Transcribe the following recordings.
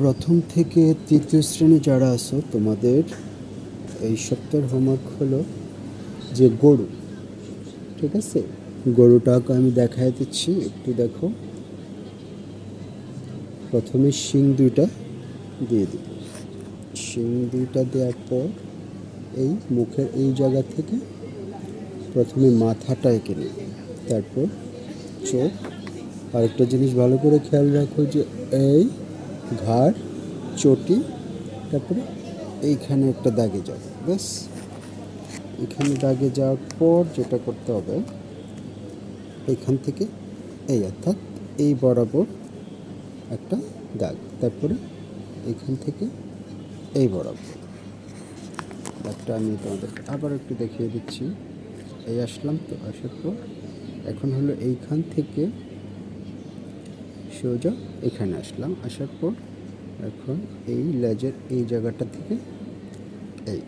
প্রথম থেকে তৃতীয় শ্রেণি যারা আছো, তোমাদের এই সপ্তাহের হোমওয়ার্ক হলো যে গরু, ঠিক আছে? গরুটাকে আমি দেখাই দিচ্ছি, একটু দেখো। প্রথমে শিং দুইটা দিয়ে দিব শিং দুইটা দেওয়ার পর এই মুখের এই জায়গা থেকে প্রথমে মাথাটা এঁকে নেব তারপর চোখ। আরেকটা জিনিস ভালো করে খেয়াল রাখো যে এই ঘাড়, চটি, তারপরে এইখানে একটা দাগে যাবে ব্যাস। এখানে দাগে যাওয়ার পর যেটা করতে হবে এখান থেকে এই অর্থাৎ এই বরাবর একটা দাগ। তারপরে এখান থেকে এই বরাবর। দাগটা আমি তোমাদেরকে আবার একটু দেখিয়ে দিচ্ছি। এই আসলাম তো, আসার পর। এখন হলো এইখান থেকে সোজা এখানে আসলাম। আসার পর এখন এই লেজের এই জায়গাটা থেকে এই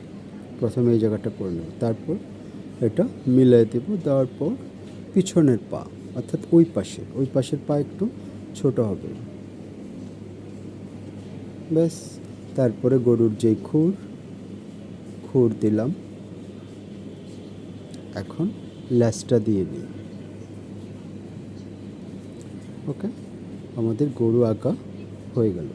প্রথমে এই জায়গাটা করে নেব। তারপর এটা মিলাই দেব। দেওয়ার পর পিছনের পা, অর্থাৎ ওই পাশে, ওই পাশের পা একটু ছোট হবে। ব্যাস, তারপরে গরুর যেই খুর খুর দিলাম। এখন ল্যাসটা দিয়ে নিই ওকে? আমাদের গরু আঁকা হয়ে গেল।